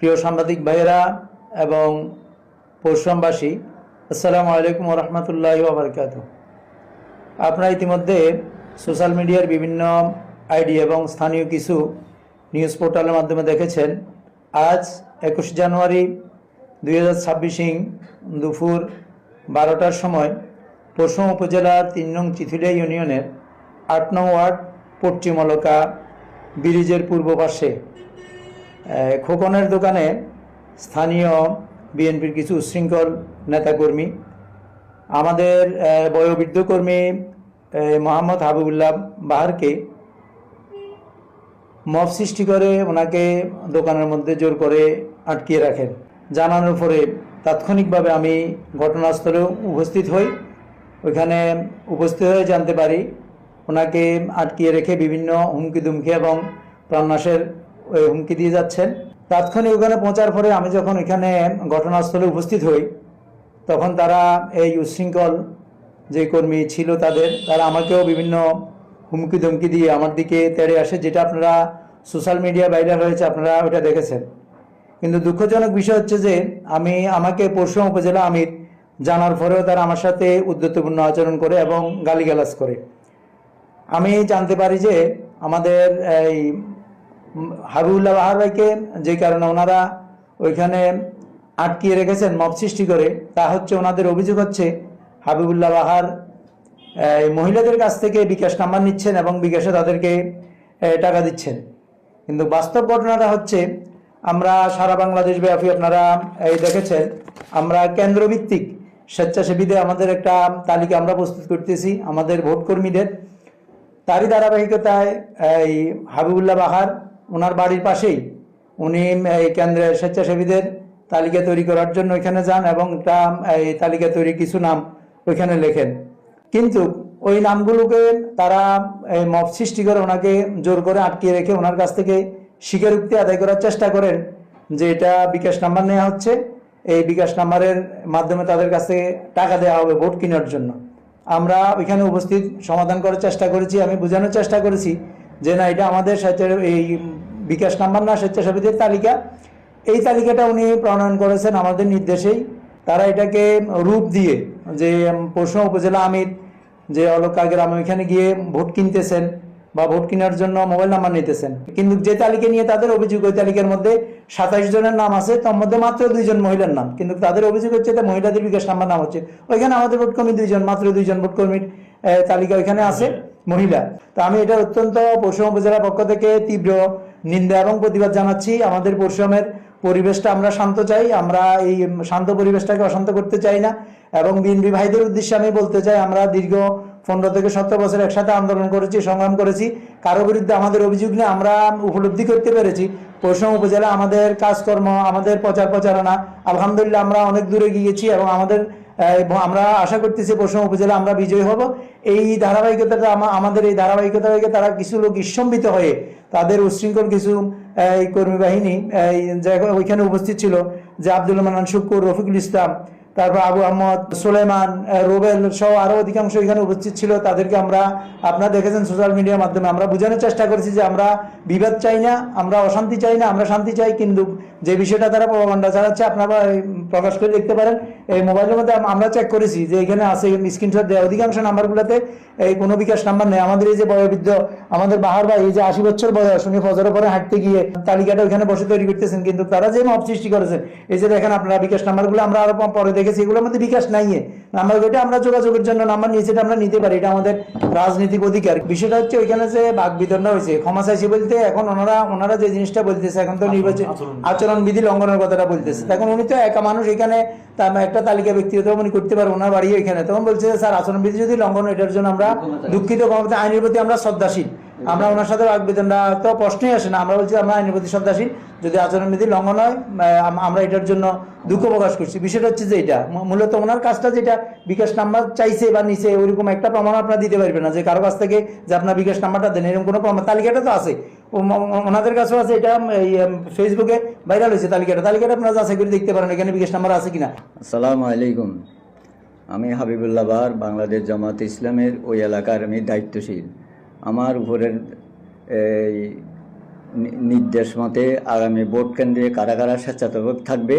প্রিয় সাংবাদিক ভাইয়েরা এবং পরশুরামবাসী আসসালামু আলাইকুম রহমতুল্লাহ বারকাত আপনারা ইতিমধ্যে সোশ্যাল মিডিয়ার বিভিন্ন আইডি এবং স্থানীয় কিছু নিউজ পোর্টালের মাধ্যমে দেখেছেন। আজ একুশ জানুয়ারি দুই হাজার ছাব্বিশিং দুপুর বারোটার সময় পশ্চিম উপজেলার তিন নং চিথুলিয়া ইউনিয়নের আট নং ওয়ার্ড পশ্চিমলকা ব্রিজের পূর্ব পাশে খোকনের দোকানে স্থানীয় বিএনপির কিছু উচ্ছৃঙ্খল নেতাকর্মী, আমাদের বয়োবৃদ্ধ কর্মী মোহাম্মদ হাবিবুল্লাহ বাহারকে মব সৃষ্টি করে ওনাকে দোকানের মধ্যে জোর করে আটকিয়ে রাখেন। জানানোর পরে তাৎক্ষণিকভাবে আমি ঘটনাস্থলে উপস্থিত হই। ওইখানে উপস্থিত হয়ে জানতে পারি, ওনাকে আটকিয়ে রেখে বিভিন্ন হুমকি দুমকি এবং প্রাণনাশের হুমকি দিয়ে যাচ্ছেন। তাৎক্ষণিক ওখানে পৌঁছার পরে আমি যখন ওইখানে ঘটনাস্থলে উপস্থিত হই, তখন তারা এই উচ্ছৃঙ্খল যে কর্মী ছিল তাদের, তারা আমাকেও বিভিন্ন হুমকি ধমকি দিয়ে আমার দিকে তেড়ে আসে, যেটা আপনারা সোশ্যাল মিডিয়া ভাইরাল হয়েছে, আপনারা ওটা দেখেছেন। কিন্তু দুঃখজনক বিষয় হচ্ছে যে, আমি আমাকে পরশুরাম উপজেলা আমির জানার পরেও তারা আমার সাথে উদ্যতপূর্ণ আচরণ করে এবং গালিগালাজ করে। আমি জানতে পারি যে, আমাদের এই হাবিবুল্লাহ বাহার ভাইকে যে কারণে ওনারা ওইখানে আটকিয়ে রেখেছেন, মব সৃষ্টি করে, তা হচ্ছে ওনাদের অভিযোগ হচ্ছে হাবিবুল্লাহ বাহার মহিলাদের কাছ থেকে বিকাশ নাম্বার নিচ্ছেন এবং বিকাশে তাদেরকে টাকা দিচ্ছেন। কিন্তু বাস্তব ঘটনাটা হচ্ছে, আমরা সারা বাংলাদেশ ব্যাপী আপনারা এই দেখেছেন, আমরা কেন্দ্রভিত্তিক স্বেচ্ছাসেবীদের আমাদের একটা তালিকা আমরা প্রস্তুত করতেছি, আমাদের ভোট কর্মীদের তারই ধারাবাহিকতায় এই হাবিবুল্লাহ বাহার ওনার বাড়ির পাশেই। উনি এই কেন্দ্রের স্বেচ্ছাসেবীদের তালিকা তৈরি করার জন্য ওইখানে যান এবং তা, এই তালিকা তৈরি কিছু নাম ওইখানে লেখেন। কিন্তু ওই নামগুলোকে তারা এই মব সৃষ্টি করে ওনাকে জোর করে আটকিয়ে রেখে ওনার কাছ থেকে স্বীকারোক্তি আদায় করার চেষ্টা করেন যে এটা বিকাশ নাম্বার নেওয়া হচ্ছে। এই বিকাশ নাম্বারের মাধ্যমে তাদের কাছ টাকা দেওয়া হবে ভোট কেনার জন্য। আমরা ওইখানে উপস্থিত সমাধান করার চেষ্টা করেছি, আমি বোঝানোর চেষ্টা করেছি যে না, এটা আমাদের স্বেচ্ছা- এই বিকাশ নাম্বার না, স্বেচ্ছাসেবীদের তালিকা। এই তালিকাটা উনি প্রণয়ন করেছেন আমাদের নির্দেশেই। তারা এটাকে রূপ দিয়ে যে পশ্চিম উপজেলা আমির, যে অলকা গ্রামে ওইখানে গিয়ে ভোট কিনতেছেন বা ভোট কেনার জন্য মোবাইল নাম্বার নিতেছেন। কিন্তু যে তালিকা নিয়ে তাদের অভিযোগ, ওই তালিকার মধ্যে সাতাইশ জনের নাম আছে, তার মধ্যে মাত্র দুইজন মহিলার নাম। কিন্তু তাদের অভিযোগ হচ্ছে যে মহিলাদের বিকাশ নাম্বার নাম হচ্ছে। ওইখানে আমাদের ভোট কর্মী দুইজন, মাত্র দুইজন ভোট কর্মীর তালিকা ওইখানে আছে, মহিলা। তো আমি এটা অত্যন্ত পশ্চিম উপজেলার পক্ষ থেকে তীব্র নিন্দা এবং প্রতিবাদ জানাচ্ছি। আমাদের পশ্চিমের পরিবেশটা আমরা শান্ত চাই। আমরা এই শান্ত পরিবেশটাকে অশান্ত করতে চাই না। এবং বিএনপি ভাইদের উদ্দেশ্যে আমি বলতে চাই, আমরা দীর্ঘ পনেরো থেকে সতেরো বছর একসাথে আন্দোলন করেছি, সংগ্রাম করেছি। কারও বিরুদ্ধে আমাদের অভিযোগ নিয়ে আমরা উপলব্ধি করতে পেরেছি। পশ্চিম উপজেলা আমাদের কাজকর্ম, আমাদের প্রচার প্রচারণা, আলহামদুলিল্লাহ আমরা অনেক দূরে গিয়েছি এবং আমাদের আহ, আমরা আশা করতেছি পশ্চিম উপজেলা আমরা বিজয়ী হব। এই ধারাবাহিকতাটা আমাদের এই ধারাবাহিকতা থেকে তারা কিছু লোক স্তম্ভিত হয়ে তাদের উচ্ছৃঙ্খল কিছু এই কর্মী বাহিনী ওইখানে উপস্থিত ছিল যে আব্দুল মান্নান শুক্কুর রফিকুল ইসলাম তারপর আবু আহমদ সুলেমান রোবেল সহ আরও অধিকাংশ এখানে উপস্থিত ছিল। তাদেরকে আমরা আপনারা দেখেছেন সোশ্যাল মিডিয়ার মাধ্যমে। আমরা বোঝানোর চেষ্টা করেছি যে আমরা বিবাদ চাই না আমরা অশান্তি চাই না আমরা শান্তি চাই কিন্তু যে বিষয়টা তারা প্রবাগণ্ডা চালাচ্ছে আপনারা প্রকাশ করে দেখতে পারেন। এই মোবাইলের মধ্যে আমরা চেক করেছি যে এখানে আছে স্ক্রিনশট দেওয়া অধিকাংশ নাম্বারগুলোতে এই কোনো বিকাশ নাম্বার নেই। আমাদের এই যে বয়োবৃদ্ধ আমাদের বাহার ভাই এই যে আশি বছর বয়স উনি ফজরের পরে হাঁটতে গিয়ে তালিকাটা ওইখানে বসে তৈরি করতেছেন। কিন্তু তারা যে মব সৃষ্টি করেছেন এই যে দেখেন আপনারা বিকাশ নাম্বারগুলো আমরা আরও পরে দেখেছি। এগুলোর মধ্যে বিকাশ নাই নাম্বার ওইটা আমরা যোগাযোগের জন্য নাম্বার নিয়েছি এটা আমরা নিতে পারি। এটা আমাদের রাজনৈতিক অধিকার। বিষয়টা হচ্ছে ওইখানে যে বাক বিতরণ হয়েছে ক্ষমা চাইছি বলতে এখন ওনারা ওনারা যে জিনিসটা বলতেছে এখন তো নির্বাচন আচরণ। বিধি লঙ্ঘনের কথাটা বলতেছে। এখন উনি তো একা মানুষ এখানে একটা তালিকা ব্যক্তিগত উনি করতে পারব না বাড়ি এখানে। তখন বলছে স্যার আচরণ বিধি যদি লঙ্ঘন এটার জন্য আমরা দুঃখিত আইনের প্রতি আমরা শ্রদ্ধাশীল। আমরা ওনার সাথে বাকবিতনটা তো প্রশ্নই আসে না। আমরা বলছি, আমরা আইনের প্রতি শ্রদ্ধাশীল। যদি আচরণবিধি লঙ্ঘন হয় আমরা এটার জন্য দুঃখ প্রকাশ করছি। বিষয়টা হচ্ছে যে এটা। মূলত ওনার কাজটা যেটা, বিকাশ নাম্বার চাইছে বা নিচে ওইরকম একটা প্রমাণ আপনারা দিতে পারবেন না। যে কারও কাছ থেকে যে আপনার বিকাশ নাম্বারটা দেন, এরকম কোনো প্রমাণ তালিকাটা তো আছে। ওনাদের কাছেও আছে এটা এই ফেসবুকে ভাইরাল হয়েছে তালিকাটা। তালিকাটা আপনারা যাচাই করে দেখতে পারেন, এখানে বিকাশ নাম্বার আছে কিনা। আসসালামু আলাইকুম। আমি হাবিবুল্লাহ বাহার বাংলাদেশ জামাত ইসলামের ওই এলাকার আমি দায়িত্বশীল। আমার উপরের এই নির্দেশ মতে আগামী ভোট কেন্দ্রে কারা কারা স্বেচ্ছাসেবক থাকবে,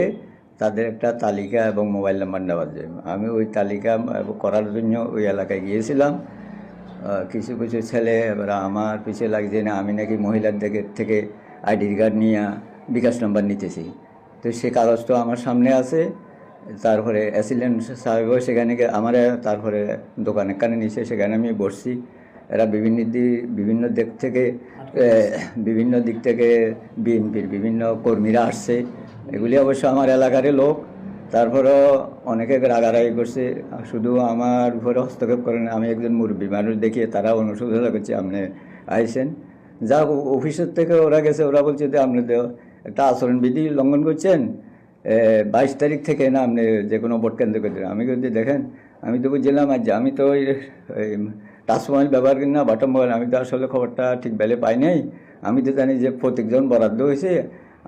তাদের একটা তালিকা এবং মোবাইল নাম্বার নেওয়ার জন্য। আমি ওই তালিকা করার জন্য ওই এলাকায় গিয়েছিলাম। কিছু কিছু ছেলে, এবার আমার পিছিয়ে লাগছে না, আমি নাকি মহিলার দিকে থেকে আইডি কার্ড নিয়ে বিকাশ নাম্বার নিতেছি। তো সে কাগজ তো আমার সামনে আছে, তারপরে অ্যাসিডেন্ট সাহেবও সেখানে আমার তারপরে দোকানে কানে নিচে সেখানে আমি বসছি। এরা বিভিন্ন বিভিন্ন দিক থেকে বিভিন্ন দিক থেকে বিএনপির বিভিন্ন কর্মীরা আসছে। এগুলি অবশ্য আমার এলাকারই লোক। তারপরেও অনেকে রাগারাগি করছে। শুধু আমার উপরে হস্তক্ষেপ করেন আমি একজন মুরব্বী মানুষ দেখিয়ে তারা অনুশোচনা করছে, আপনি আইসেন। যা অফিসের থেকে ওরা গেছে, ওরা বলছে যে আপনি একটা আচরণবিধি লঙ্ঘন করছেন। বাইশ তারিখ থেকে না আপনি যে কোনো ভোট কেন্দ্র করতে আমি কিন্তু দেখেন, আমি তো বুঝলাম আজ আমি তো ওই মোবাইল ব্যবহার করি না বাটন মোবাইল আমি তো আসলে খবরটা ঠিক বেলে পাই নাই। আমি তো জানি যে প্রত্যেকজন বরাদ্দ হয়েছে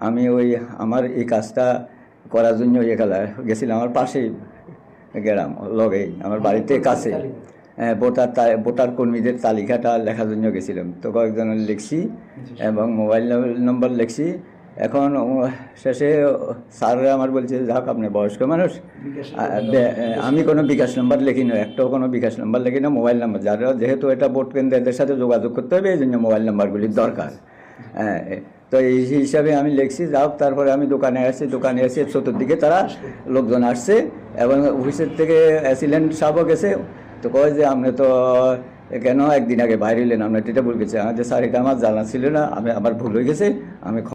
আমি ওই আমার এই কাজটা করার জন্য ইয়ে খেলা গেছিলাম আমার পাশেই গ্রাম লগেই আমার বাড়িতে কাছে। হ্যাঁ, ভোটার ভোটার কর্মীদের তালিকাটা লেখার জন্য গেছিলাম। তো কয়েকজনের লিখছি এবং মোবাইল নম্বর লিখছি। এখন শেষে স্যাররা আমার বলছে যাক আপনি বয়স্ক মানুষ। আমি কোনো বিকাশ নাম্বার লিখি না একটাও কোনো বিকাশ নাম্বার লিখি না মোবাইল নাম্বার। যারা যেহেতু এটা ভোট কেন্দ্র এদের সাথে যোগাযোগ করতে হবে এই জন্য মোবাইল নাম্বারগুলির দরকার। হ্যাঁ তো এই হিসাবে আমি লিখছি যাও তারপরে আমি দোকানে আসছি দোকানে এসে চতুর্দিকে তারা লোকজন আসছে এবং অফিসের থেকে অ্যাসিলেন্ট সাহেবও গেছে। তো কয় যে আপনি তো কেন একদিন আগে বাইরে এলেন? আপনার এটা ভুল গেছে আমাদের স্যার এটা আমার জানা ছিল না আমি আমার ভুল হয়ে গেছে আমি